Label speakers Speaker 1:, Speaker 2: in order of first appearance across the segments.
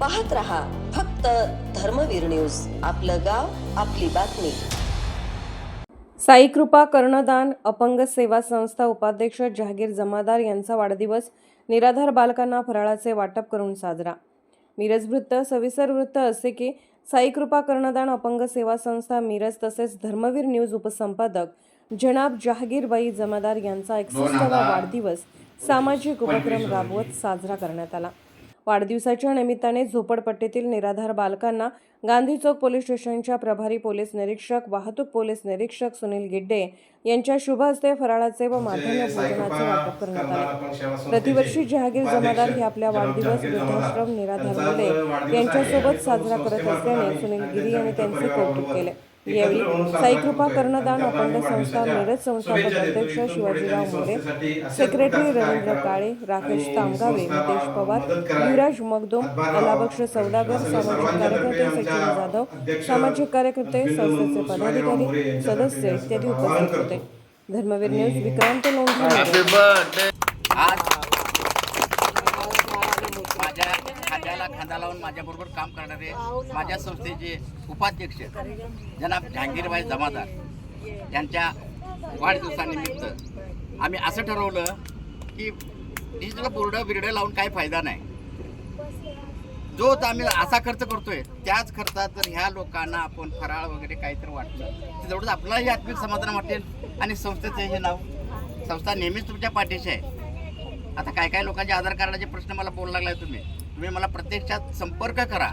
Speaker 1: पाहत रहा फक्त धर्मवीर न्यूज. आपलं गाव आपली बातमी.
Speaker 2: साईकृपा कर्णदान अपंग सेवा संस्था उपाध्यक्ष जहागीर जमादार यांचा वाढदिवस निराधार बालकांना फराळाचे वाटप करून साजरा. मिरज वृत्त सविस्तर वृत्त असे की साईकृपा कर्णदान अपंग सेवा संस्था मिरज तसेच धर्मवीर न्यूज उपसंपादक जनाब जहागीरबाई जमादार यांचा एकसष्टावा वाढदिवस सामाजिक उपक्रम राबवत साजरा करण्यात आला. वाढदिवसाच्या निमित्ताने झोपडपट्टीतील निराधार बालकांना गांधी चौक पोलीस स्टेशनच्या प्रभारी पोलीस निरीक्षक वाहतूक पोलीस निरीक्षक सुनील गिड्डे यांच्या शुभ हस्ते फराळाचे व माध्यम भोजनाचे वाटप करण्यात आले. प्रतिवर्षी जहागीर जमादार हे आपल्या वाढदिवस वृद्धाश्रम निराधार मुले यांच्यासोबत साजरा करत असल्याने सुनील गिरी यांनी त्यांचे कौतुक केले. यावेळी साईकृपा कर्णदान अपंग संस्था मिरज संस्थापक अध्यक्ष शिवाजीराव मोरे सेक्रेटरी रवींद्र काळे राकेश तामगावे नितेश पवार युवराज मगदोम अलाबक्ष सौदागर सामाजिक कार्यकर्ते सचिन जाधव सामाजिक कार्यकर्ते संस्थेचे पदाधिकारी सदस्य इत्यादी उपस्थित होते. धर्मवीर न्यूज विक्रांत लोंढे
Speaker 3: आज माझ्या लावून माझ्याबरोबर काम करणारे माझ्या संस्थेचे उपाध्यक्ष जनाब जहांगीरबाई जमादार यांच्या वाढदिवसानिमित्त आम्ही असं ठरवलं की डिजिटल बोर्ड बिर्ड लावून काही फायदा नाही. जो आम्ही असा खर्च करतोय त्याच खर्चात जर ह्या लोकांना आपण फराळ वगैरे काहीतरी वाटलं तेवढंच आपल्यालाही आत्मिक समाधान वाटेल आणि संस्थेचं हे नाव संस्था नेहमीच तुमच्या पाठीशी आहे. आता काय काय लोकांचे आधार कार्डाचे प्रश्न मला बोलू लागलाय तुम्ही. तुम्ही मला प्रत्यक्षात संपर्क करा.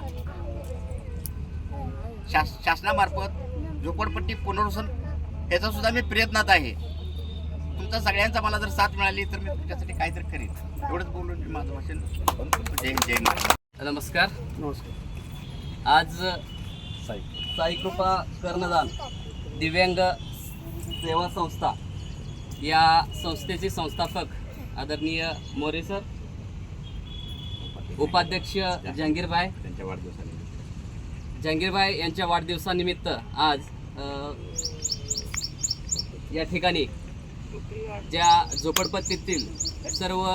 Speaker 3: शास शासनामार्फत झोपडपट्टी पुनर्वसन याचा सुद्धा मी प्रयत्नात आहे. तुमचा सगळ्यांचा मला जर साथ मिळाली तर मी तुमच्यासाठी काहीतरी करीन. एवढंच बोलून मी माझं भाषण जय जय महाराज
Speaker 4: नमस्कार. आज साईकृपा कर्णदान दिव्यांग सेवा संस्था या संस्थेचे संस्थापक आदरणीय मोरे सर उपाध्यक्ष जहांगीरबाई.
Speaker 3: त्यांच्या वाढदिवसानिमित्त.
Speaker 4: जहांगीरबाई यांच्या वाढदिवसानिमित्त आज या ठिकाणी ज्या झोपडपट्टीतील सर्व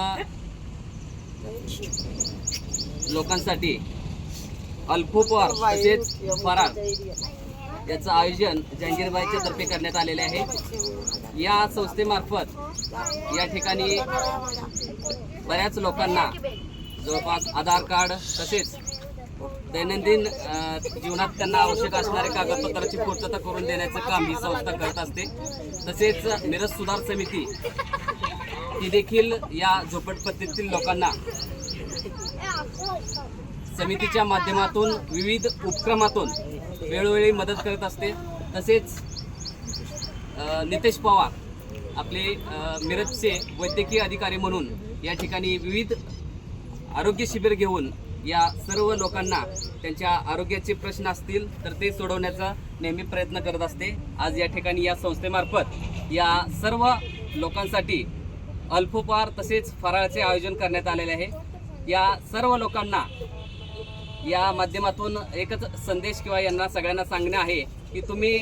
Speaker 4: लोकांसाठी अल्पोपहार तसेच फराळ याचं आयोजन जहांगीरबाईच्या तर्फे करण्यात आलेले आहे. या संस्थेमार्फत या ठिकाणी बऱ्याच लोकांना जवळपास आधार कार्ड तसेच दैनंदिन जीवनात त्यांना आवश्यक असणारे कागदपत्राची पूर्तता करून देण्याचं काम ही संस्था करत असते. तसेच मिरज सुधार समिती ही देखील या झोपडपट्टीतील लोकांना समितीच्या माध्यमातून विविध उपक्रमातून वेळोवेळी मदत करत असते. तसेच नितेश पवार आपले मिरजचे वैद्यकीय अधिकारी म्हणून या ठिकाणी विविध आरोग्य शिबिर घेऊन या सर्व लोकांना त्यांच्या आरोग्याचे प्रश्न असतील तर ते सोडवण्याचा नेहमी प्रयत्न करत असते. आज या ठिकाणी या संस्थेमार्फत या सर्व लोकांसाठी अल्पोपहार तसेच फराळाचे आयोजन करण्यात आलेले आहे. या सर्व लोकांना या माध्यमातून एकच संदेश किंवा यांना सगळ्यांना सांगणे आहे की तुम्ही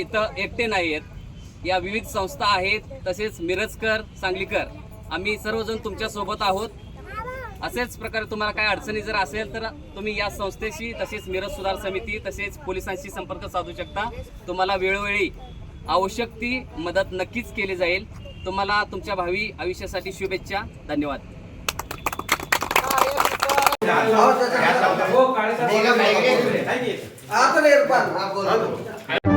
Speaker 4: इथं एकटे नाही आहेत या विविध संस्था आहेत तसेच मिरजकर सांगलीकर. आम्ही सर्वजण तुमच्यासोबत आहोत. असेच प्रकारे तुम्हाला काय अडचणी जर असेल तर तुम्ही या संस्थेशी तसेच मिरज सुधार समिती तसेच पोलिसांशी संपर्क साधू शकता. तुम्हाला वेळोवेळी आवश्यक ती मदत नक्कीच केली जाईल. तुम्हाला तुमच्या भावी आयुष्यासाठी शुभेच्छा. धन्यवाद.
Speaker 5: आता पण